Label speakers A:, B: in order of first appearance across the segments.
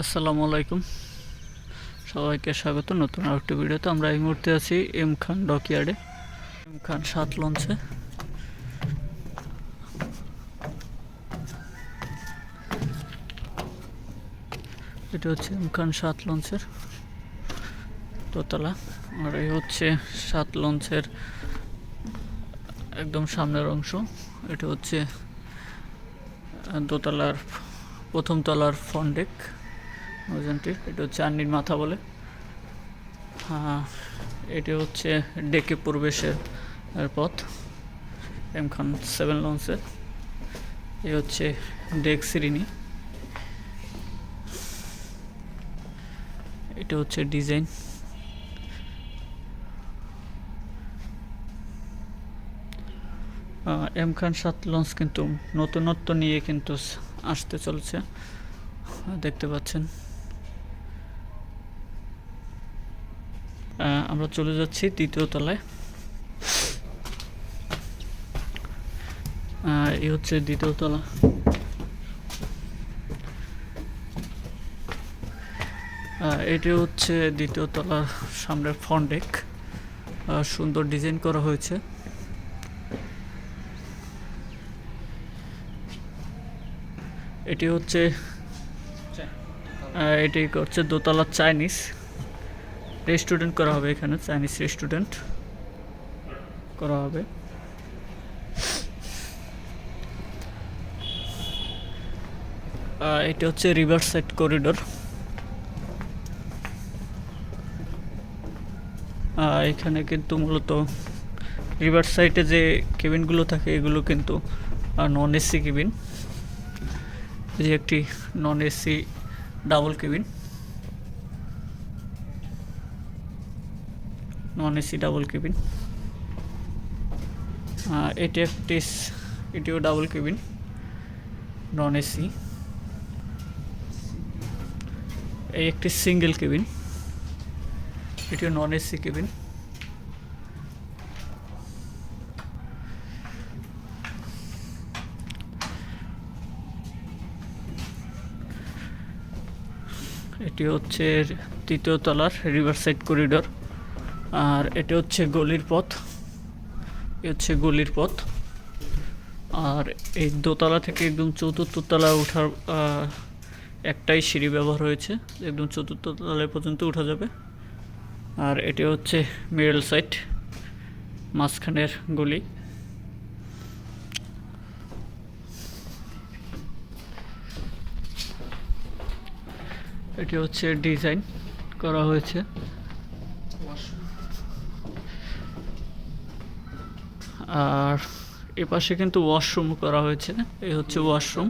A: আসসালামু আলাইকুম। সবাইকে স্বাগত। নতুন আরেকটি ভিডিওতে আমরা এই মুহূর্তে আছি এম খান ডকইয়ার্ডে। এম খান সাত লঞ্চে। এটা হচ্ছে এম খান সাত লঞ্চের দোতলা। আর এই হচ্ছে সাত লঞ্চের একদম সামনের অংশ। এটা হচ্ছে দোতলার প্রথম তলার ফন্ডেক নৌযানটির এটা হচ্ছে আন্নির মাথা বলে। হ্যাঁ এটি হচ্ছে ডেকে প্রবেশের পথ, এম খান সেভেন লঞ্চের এই হচ্ছে ডেক সিরিনি। এটা হচ্ছে ডিজাইন। এম খান সাত লঞ্চ কিন্তু নতুনত্ব নিয়ে কিন্তু আসতে চলছে। দেখতে পাচ্ছেন। আমরা চলে যাচ্ছি তৃতীয় তলায়। এই হচ্ছে দ্বিতীয় তলা। এটি হচ্ছে দ্বিতীয় তলার সামনের ফন্ডেক সুন্দর ডিজাইন করা হয়েছে। এটি হচ্ছে এটি হচ্ছে দোতলা চাইনিজ। রেস্টুরেন্ট করা হবে এখানে, চাইনিজ রেস্টুরেন্ট করা হবে। এটা হচ্ছে রিভার সাইড করিডোর। এখানে কিন্তু মূলত রিভার সাইডে যে কেবিনগুলো থাকে, এগুলো কিন্তু নন এসি কেবিন। যে একটি non AC double cabin. Non AC double cabin এটি একটি এটিও ডাবল কেবিন নন এসি এই একটি সিঙ্গেল কেবিন এটিও নন এসি কেবিন এটি হচ্ছে তৃতীয় তলার রিভার সাইড করিডোর। আর এটি হচ্ছে গলির পথ। এ হচ্ছে গলির পথ। আর এই দোতলা থেকে একদম চতুর্থ তলা ওঠার একটাই সিঁড়ি ব্যবহার হয়েছে। একদম চতুর্থ তলায় পর্যন্ত উঠা যাবে। আর এটি হচ্ছে মিডল সাইড মাঝখানের গলি। এটি হচ্ছে ডিজাইন করা হয়েছে। আর এ পাশে কিন্তু ওয়াশরুম করা হয়েছে, এই হচ্ছে ওয়াশরুম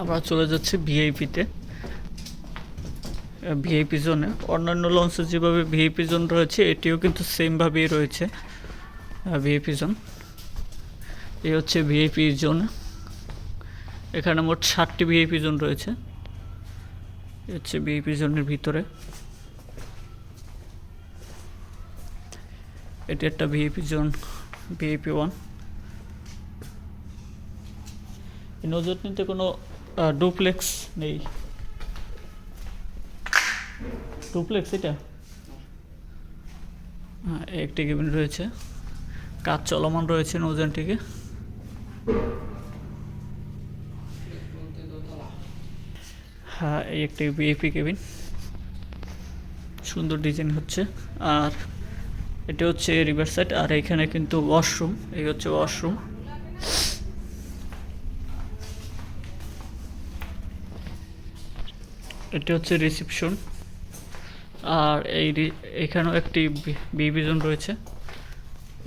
A: আমরা চলে যাচ্ছি ভিআইপিতে ভিআইপি জোনে অন্যান্য লঞ্চে যেভাবে ভিআইপি জোন রয়েছে, এটিও কিন্তু সেমভাবেই রয়েছে ভিআইপি জোন এই হচ্ছে ভিআইপি জোন এখানে মোট ষাটটি ভিআইপি জোন রয়েছে। হচ্ছে ভিআইপি জোনের ভিতরে। এটি একটা ভিআইপি জোন ভিআইপি ওয়ান নজরনিতে কোনো ডুপ্লেক্স নেই। ডুপ্লেক্স এটা? হ্যাঁ একটি কেবিন রয়েছে। কাজ চলমান রয়েছে নৌযানটিকে। হ্যাঁ এই একটি বিএপি কেবিন সুন্দর ডিজাইন হচ্ছে। আর এটা হচ্ছে রিভার সাইড আর এখানে কিন্তু ওয়াশরুম এই হচ্ছে ওয়াশরুম এটা হচ্ছে রিসেপশন আর এই এখানেও একটি বিবি জোন রয়েছে,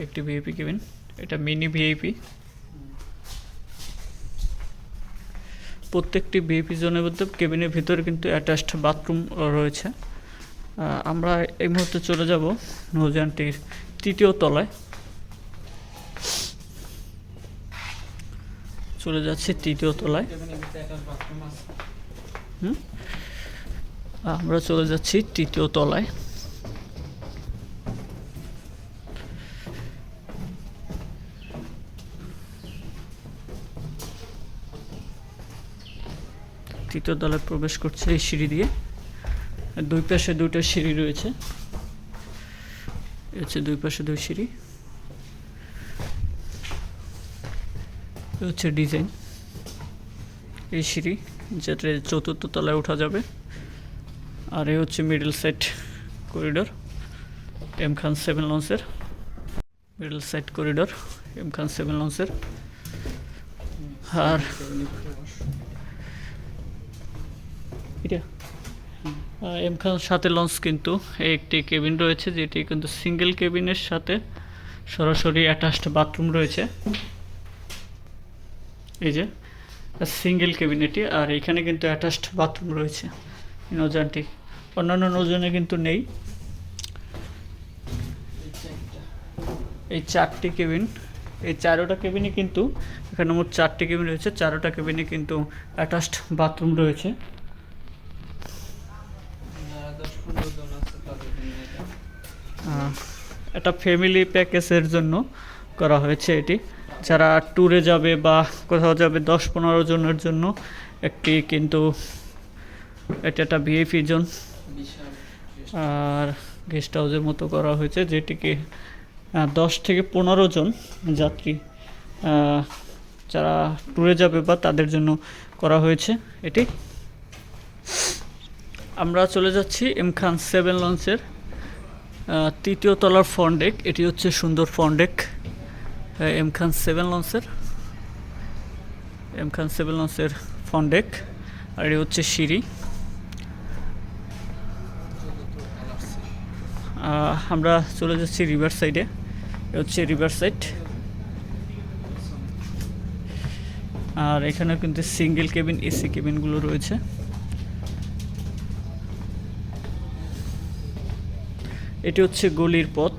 A: একটি ভিআইপি কেবিন এটা মিনি ভিআইপি প্রত্যেকটি ভিআইপি জোনের মধ্যে কেবিনের ভিতরে কিন্তু অ্যাটাচড বাথরুম রয়েছে। আমরা এই মুহূর্তে চলে যাব নৌযানটির তৃতীয় তলায়। চলে যাচ্ছি তৃতীয় তলায়। আমরা চলে যাচ্ছি তৃতীয় তলায়। তৃতীয় তলায় প্রবেশ করছে এই সিঁড়ি দিয়ে। দুই পাশে দুটো সিঁড়ি রয়েছে। হচ্ছে দুই পাশে দুই সিঁড়ি। হচ্ছে ডিজাইন। এই সিঁড়ি যাতে চতুর্থ তলায় ওঠা যাবে। আর এই হচ্ছে middle side corridor, M Khan seven লঞ্চের। Middle side corridor, M Khan seven লঞ্চের। আর এটা আহ, এম খান সাথে লঞ্চ কিন্তু একটি কেবিন রয়েছে, যেটি কিন্তু সিঙ্গেল কেবিনের সাথে সরাসরি অ্যাটাচড বাথরুম রয়েছে। এই যে সিঙ্গেল কেবিন এটি, আর এখানে কিন্তু অ্যাটাচড বাথরুম রয়েছে। এই নৌযানটি। অন্যান্য নৌযানে কিন্তু নেই। এই চারটি কেবিন এই চারোটা কেবিনে কিন্তু, এখানে মোট চারটি কেবিন রয়েছে, চারোটা কেবিনে কিন্তু অ্যাটাচড বাথরুম রয়েছে।
B: এটা
A: ফ্যামিলি প্যাকেজের জন্য করা হয়েছে এটি। যারা ট্যুরে যাবে বা কোথাও যাবে দশ পনেরো জনের জন্য একটি কিন্তু এটা একটা ভিআইপি জোন আর গেস্ট হাউসের মতো করা হয়েছে, যেটিকে দশ থেকে পনেরো জন যাত্রী যারা ট্যুরে যাবে বা তাদের জন্য করা হয়েছে এটি। আমরা চলে যাচ্ছি এম খান সেভেন লঞ্চের তৃতীয় তলার ফন্ডেক এটি হচ্ছে সুন্দর ফন্ডেক এম খান সেভেন লঞ্চের এম খান সেভেন লঞ্চের ফন্ডেক আর এটি হচ্ছে সিঁড়ি। আমরা চলে যাচ্ছি রিভার সাইডে, এ হচ্ছে রিভার সাইড। আর এখানে কিন্তু সিঙ্গেল কেবিন, এসি কেবিনগুলো রয়েছে। এটি হচ্ছে গলির পথ।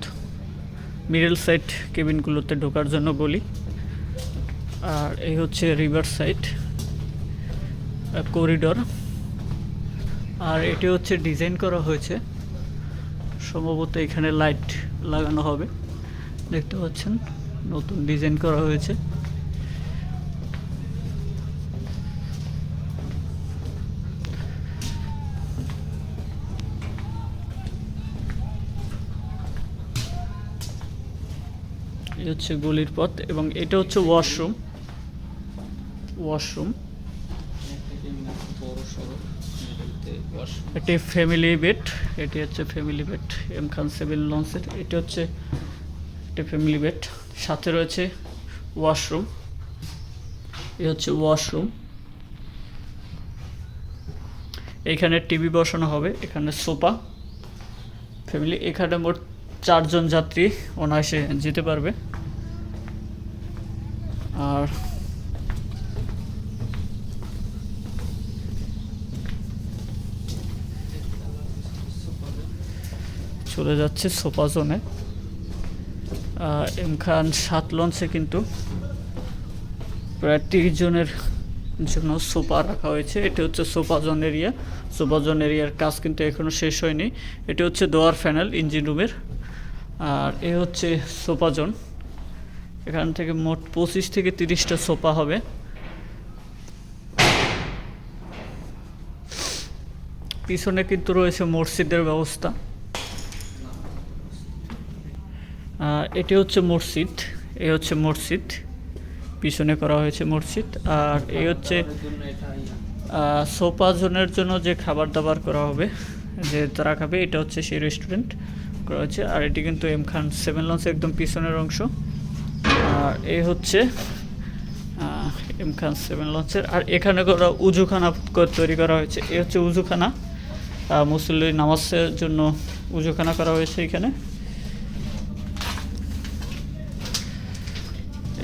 A: মিডল সাইড কেবিনগুলোতে ঢোকার জন্য গলি। আর এই হচ্ছে রিভার সাইড করিডর আর এটি হচ্ছে ডিজাইন করা হয়েছে। সম্ভবত এখানে লাইট লাগানো হবে। দেখতে পাচ্ছেন, নতুন ডিজাইন করা হয়েছে। হচ্ছে গলির পথ এবং এটা হচ্ছে ওয়াশরুম ওয়াশরুম এটি ফ্যামিলি বেড এটি হচ্ছে family bed M Khan seven লঞ্চের। এটি হচ্ছে একটি ফ্যামিলি বেড সাথে রয়েছে ওয়াশরুম এ হচ্ছে ওয়াশরুম এইখানে টিভি বসানো হবে, এখানে সোফা ফ্যামিলি এখানে মোট চারজন যাত্রী অনায়াসে যেতে পারবে। আর চলে যাচ্ছে সোফা জোনে। এম খান সাত লঞ্চে কিন্তু প্রায় তিরিশ জনের জন্য সোফা রাখা হয়েছে। এটি হচ্ছে sofa zone area. Sofa zone এরিয়ার কাজ কিন্তু এখনও শেষ হয়নি। এটি হচ্ছে দোয়ার ফ্যানেল, ইঞ্জিন রুমের। আর এ হচ্ছে সোফা জোন। এখান থেকে মোট পঁচিশ থেকে তিরিশটা সোফা হবে। পিছনে কিন্তু রয়েছে মসজিদের ব্যবস্থা। এটি হচ্ছে মসজিদ, এ হচ্ছে মসজিদ, পিছনে করা হয়েছে মসজিদ। আর এ হচ্ছে সোফা জোনের জন্য যে খাবার দাবার করা হবে, যে তারা খাবে, এটা হচ্ছে সেই রেস্টুরেন্ট করা হয়েছে। আর এটি কিন্তু এম খান সেভেন লঞ্চ একদম পিছনের অংশ। আর এই হচ্ছে এম খান সেভেন লঞ্চের। আর এখানে করা উজুখানা তৈরি করা হয়েছে। এই হচ্ছে উজুখানা। মুসল্লি নামাজের জন্য উজুখানা করা হয়েছে এখানে।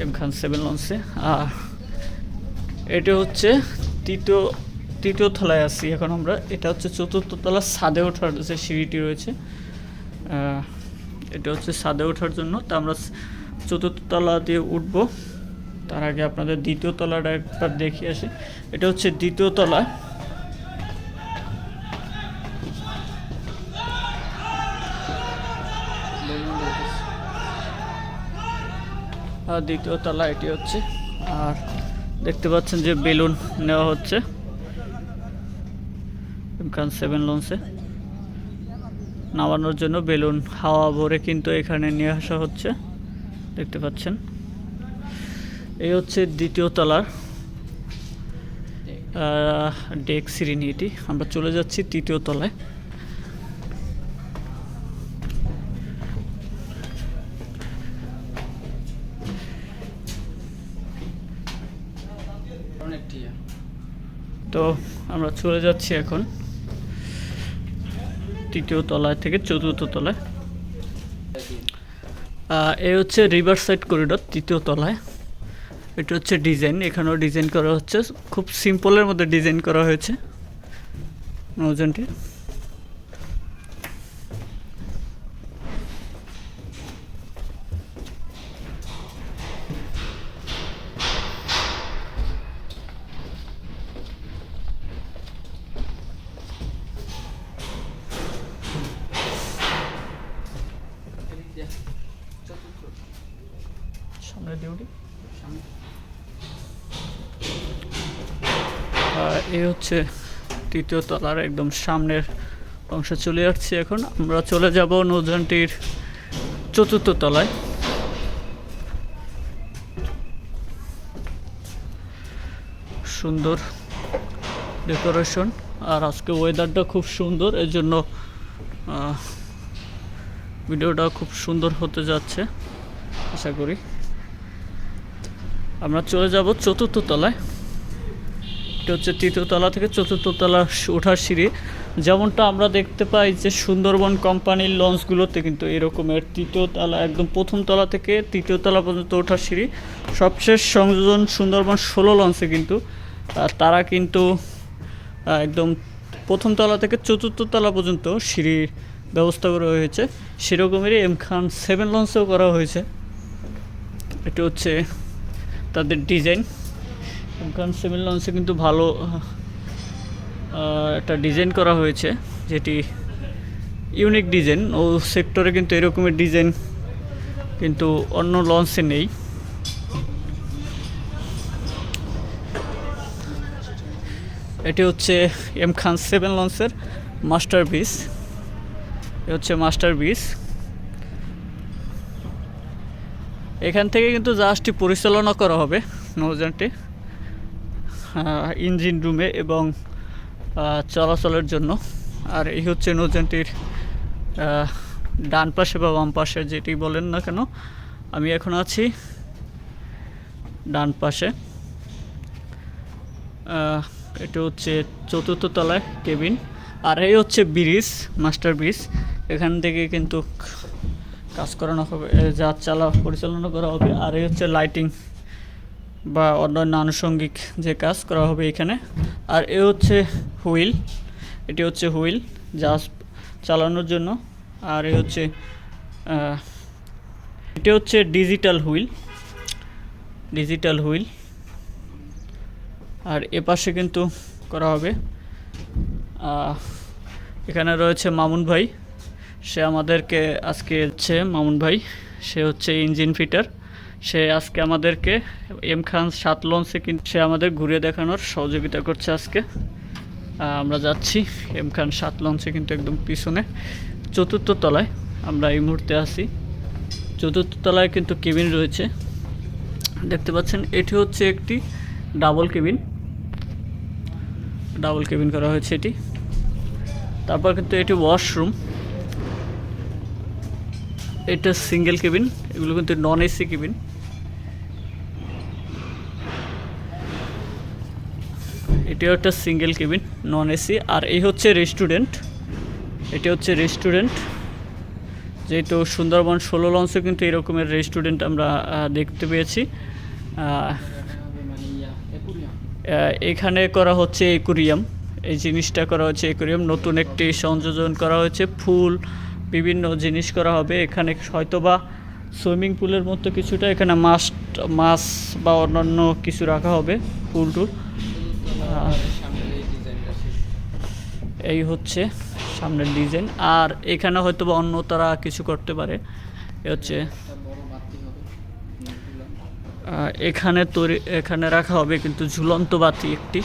A: এম খান সেভেন লঞ্চে। আর এটা হচ্ছে তৃতীয় তৃতীয় তলায় আছি এখন আমরা। এটা হচ্ছে চতুর্থ তলা, ছাদে ওঠার যে সিঁড়িটি রয়েছে। এটা হচ্ছে ছাদে ওঠার জন্য। তা আমরা চতুর্থ তলা দিয়ে উঠব। তার আগে আপনাদের দ্বিতীয় তলাটা একবার দেখিয়ে আসি। এটা হচ্ছে দ্বিতীয় তলা। দ্বিতীয় তলা এটি হচ্ছে। আর দেখতে পাচ্ছেন যে বেলুন নেওয়া হচ্ছে। সেভেন লঞ্চে নামানোর জন্য বেলুন হাওয়া ভরে কিন্তু এখানে নিয়ে আসা হচ্ছে। দেখতে পাচ্ছেন। এই হচ্ছে দ্বিতীয় তলার ডেক সিরিনি এটি আমরা চলে যাচ্ছি তৃতীয় তলায়। তো আমরা চলে যাচ্ছি এখন। তৃতীয় তলায় থেকে চতুর্থ তলায়। এ হচ্ছে রিভার সাইড করিডোর তৃতীয় তলায়। এটা হচ্ছে ডিজাইন, এখানেও ডিজাইন করা হচ্ছে। খুব সিম্পলের মধ্যে ডিজাইন করা হয়েছে। নৌজানটি এই হচ্ছে তৃতীয় তলার একদম সামনের অংশে চলে যাচ্ছি এখন। আমরা চলে যাব নৌযানটির চতুর্থ তলায়। সুন্দর ডেকোরেশন। আর আজকে ওয়েদারটা খুব সুন্দর এর জন্য ভিডিওটা খুব সুন্দর হতে যাচ্ছে, আশা করি। আমরা চলে যাব চতুর্থ তলায়। এটা হচ্ছে তৃতীয় তলা থেকে চতুর্থ তলা ওঠার সিঁড়ি। যেমনটা আমরা দেখতে পাই যে সুন্দরবন কোম্পানির লঞ্চগুলোতে কিন্তু এরকমের তৃতীয় তলা, একদম প্রথম তলা থেকে তৃতীয় তলা পর্যন্ত ওঠার সিঁড়ি। সবশেষ সংযোজন সুন্দরবন ষোলো লঞ্চে কিন্তু। তারা কিন্তু একদম প্রথম তলা থেকে চতুর্থ তলা পর্যন্ত সিঁড়ির ব্যবস্থা করা হয়েছে। সেরকমেরই এম খান সেভেন লঞ্চেও করা হয়েছে। এটা হচ্ছে তাদের ডিজাইন। কারণ সেভেন লঞ্চে কিন্তু ভালো একটা ডিজাইন করা হয়েছে, যেটি ইউনিক ডিজাইন ও সেক্টরে কিন্তু এরকমের ডিজাইন কিন্তু অন্য লঞ্চে নেই। এটি হচ্ছে এম খান সেভেন লঞ্চের মাস্টার পিস এ হচ্ছে মাস্টার পিস এখান থেকে কিন্তু জাহাজটি পরিচালনা করা হবে নৌযানটি। ইঞ্জিন রুমে এবং চলাচলের জন্য। আর এই হচ্ছে নৌযানটির আহ, ডান পাশে বা বাম পাশে যেটি বলেন না কেন আমি এখন আছি ডান পাশে। এটা হচ্ছে চতুর্থ তলায় কেবিন। আর এই হচ্ছে ব্রিজ মাস্টার ব্রিজ। এখান থেকে কিন্তু কাজ করানো হবে জাহাজ চালা পরিচালনা করা হবে। আর এই হচ্ছে লাইটিং। বা অন্যান্য আনুষঙ্গিক যে কাজ করা হবে এখানে। আর এ হচ্ছে হুইল, এটি হচ্ছে হুইল জাহাজ চালানোর জন্য। আর এ হচ্ছে এটি হচ্ছে ডিজিটাল হুইল ডিজিটাল হুইল। আর এ পাশে কিন্তু করা হবে এখানে রয়েছে মামুন ভাই। সে আমাদেরকে আজকে হচ্ছে, মামুন ভাই, সে হচ্ছে ইঞ্জিন ফিটার সে আজকে আমাদেরকে এম খান সাত লঞ্চে কিন্তু সে আমাদের ঘুরে দেখানোর সহযোগিতা করছে আজকে। আমরা যাচ্ছি এম খান সাত লঞ্চে কিন্তু একদম পিছনে, চতুর্থ তলায় আমরা এই মুহূর্তে আছি। চতুর্থ তলায় কিন্তু কেবিন রয়েছে। দেখতে পাচ্ছেন, এটি হচ্ছে একটি ডাবল কেবিন। ডাবল কেবিন করা হয়েছে এটি। তারপর কিন্তু এটি ওয়াশরুম। এটা সিঙ্গেল কেবিন, এগুলো কিন্তু নন এসি কেবিন। এটিও একটা সিঙ্গেল কেবিন নন এসি আর এই হচ্ছে রেস্টুরেন্ট এটি হচ্ছে রেস্টুরেন্ট যেহেতু সুন্দরবন ষোলো লঞ্চে কিন্তু এরকমের রেস্টুরেন্ট আমরা দেখতে পেয়েছি। এখানে করা হচ্ছে একুরিয়াম এই জিনিসটা করা হচ্ছে একুরিয়াম নতুন একটি সংযোজন করা হয়েছে, ফুল, বিভিন্ন জিনিস করা হবে, এখানে হয়তোবা সুইমিং পুলের মতো কিছুটা, এখানে মাছ মাছ বা অন্যান্য কিছু রাখা হবে, ফুল টুল।
B: এই
A: হচ্ছে সামনের ডিজাইন আর এখানে হয়তো বা অন্য তারা কিছু করতে পারে। এ হচ্ছে এখানে তৈরি এখানে রাখা হবে কিন্তু ঝুলন্ত বাতি একটি।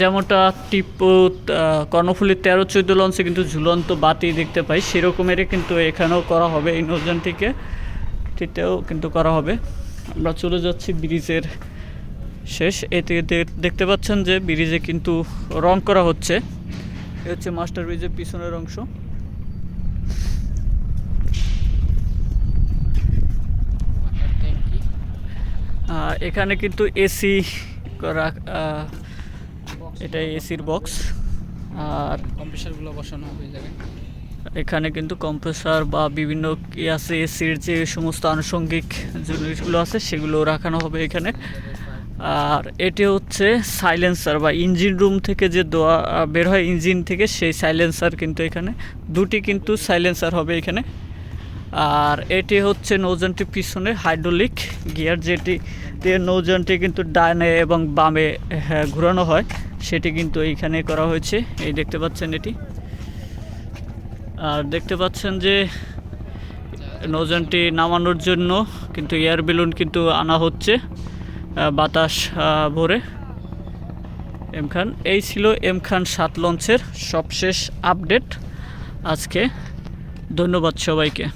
A: যেমনটা টিপু আহ, কর্ণফুলীর তেরো চোদ্দ লঞ্চে কিন্তু ঝুলন্ত বাতি দেখতে পাই সেরকমেরই কিন্তু এখানেও করা হবে। এই নৌযানটিকে টিতেও কিন্তু করা হবে। আমরা চলে যাচ্ছি ব্রিজের শেষ। এতে দেখতে পাচ্ছেন যে ব্রিজে কিন্তু রং করা হচ্ছে। এ হচ্ছে মাস্টার ব্রিজের পিছনের অংশ। এখানে কিন্তু এসি করা এটা এসির বক্স। আর
B: কম্প্রেসারগুলো বসানো হবে জায়গায়।
A: এখানে কিন্তু কম্প্রেসার বা বিভিন্ন কি আছে এসির যে সমস্ত আনুষঙ্গিক জিনিসগুলো আছে সেগুলো রাখানো হবে এখানে। আর এটি হচ্ছে সাইলেন্সার বা ইঞ্জিন রুম থেকে যে দোয়া বের হয় ইঞ্জিন থেকে সেই সাইলেন্সার কিন্তু এখানে। দুটি কিন্তু সাইলেন্সার হবে এখানে। আর এটি হচ্ছে নৌযানটির পিছনে হাইড্রোলিক গিয়ার যেটি দিয়ে নৌযানটি কিন্তু ডানে এবং বামে হ্যাঁ, ঘোরানো হয়। সেটি কিন্তু এইখানে করা হয়েছে। এই দেখতে পাচ্ছেন এটি। আর দেখতে পাচ্ছেন যে নৌযানটি নামানোর জন্য কিন্তু এয়ার বেলুন কিন্তু আনা হচ্ছে। বাতাস ভরে। এম খান এই ছিল এম খান সাত লঞ্চের সবশেষ আপডেট। আজকে ধন্যবাদ সবাইকে।